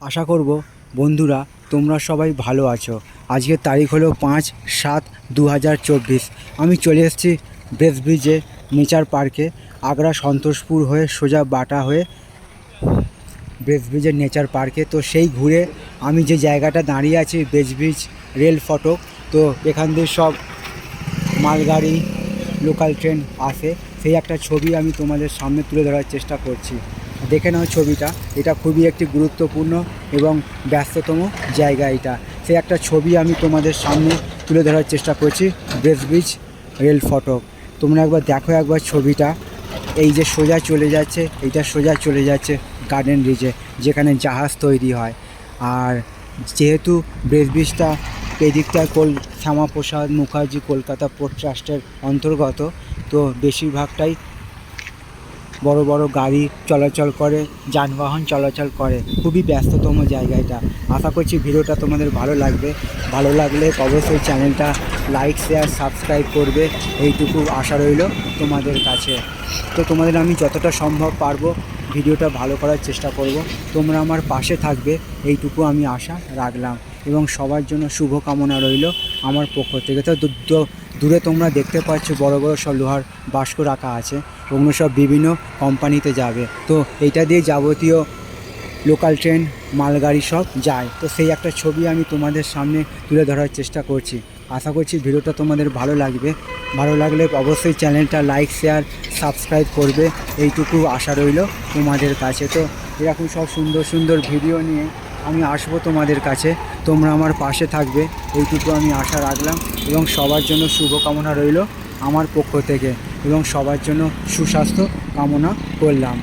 আশা করব বন্ধুরা তোমরা সবাই ভালো আছো। আজকের তারিখ হলো পাঁচ সাত দু আমি চলে এসেছি ব্রেস ব্রিজে নেচার পার্কে। আগ্রা সন্তোষপুর হয়ে সোজা বাটা হয়ে ব্রেস ব্রিজের নেচার পার্কে। তো সেই ঘুরে আমি যে জায়গাটা দাঁড়িয়ে আছি ব্রেস ব্রিজ রেল ফটক তো এখান দিয়ে সব মালগাড়ি লোকাল ট্রেন আসে। সেই একটা ছবি আমি তোমাদের সামনে তুলে ধরার চেষ্টা করছি। দেখে নাও ছবিটা। এটা খুবই একটি গুরুত্বপূর্ণ এবং ব্যস্ততম জায়গা এটা। সেই একটা ছবি আমি তোমাদের সামনে তুলে ধরার চেষ্টা করছি ব্রেস ব্রিজ রেল ফটক তোমরা একবার দেখো একবার ছবিটা। এই যে সোজা চলে যাচ্ছে, এইটা সোজা চলে যাচ্ছে গার্ডেন রিজে যেখানে জাহাজ তৈরি হয়। আর যেহেতু ব্রেস ব্রিজটা এই দিকটায় কল, শ্যামাপ্রসাদ মুখার্জি কলকাতা পোর্ট ট্রাস্টের অন্তর্গত, তো বেশিরভাগটাই বড় বড় গাড়ি চলাচল করে, যানবাহন চলাচল করে। খুবই ব্যস্ততম জায়গা এটা আশা করছি ভিডিওটা তোমাদের ভালো লাগবে। ভালো লাগলে অবশ্যই চ্যানেলটা লাইক শেয়ার সাবস্ক্রাইব করবে। এইটুকু আশা রইল তোমাদের কাছে। তো তোমাদের আমি যতটা সম্ভব পারব ভিডিওটা ভালো করার চেষ্টা করব। তোমরা আমার পাশে থাকবে, এইটুকু আমি আশা রাখলাম। এবং সবার জন্য শুভকামনা রইল আমার পক্ষ থেকে। তো দূরে তোমরা দেখতে পাচ্ছ বড় বড় সব লোহার বাস্ক রাখা আছে ওগুলো সব বিভিন্ন কোম্পানিতে যাবে। তো এইটা দিয়ে যাবতীয় লোকাল ট্রেন, মালগাড়ি সব যায়। তো সেই একটা ছবি আমি তোমাদের সামনে তুলে ধরার চেষ্টা করছি। আশা করছি ভিডিওটা তোমাদের ভালো লাগবে। ভালো লাগলে অবশ্যই চ্যানেলটা লাইক, শেয়ার, সাবস্ক্রাইব করবে। এইটুকু আশা রইল তোমাদের কাছে। তো এরকম সব সুন্দর সুন্দর ভিডিও নিয়ে আমি আসব তোমাদের কাছে। তোমরা আমার পাশে থাকবে। এইটুকু আমি আশা রাখলাম এবং সবার জন্য শুভকামনা রইল আমার পক্ষ থেকে এবং সবার জন্য সুস্বাস্থ্য কামনা করলাম।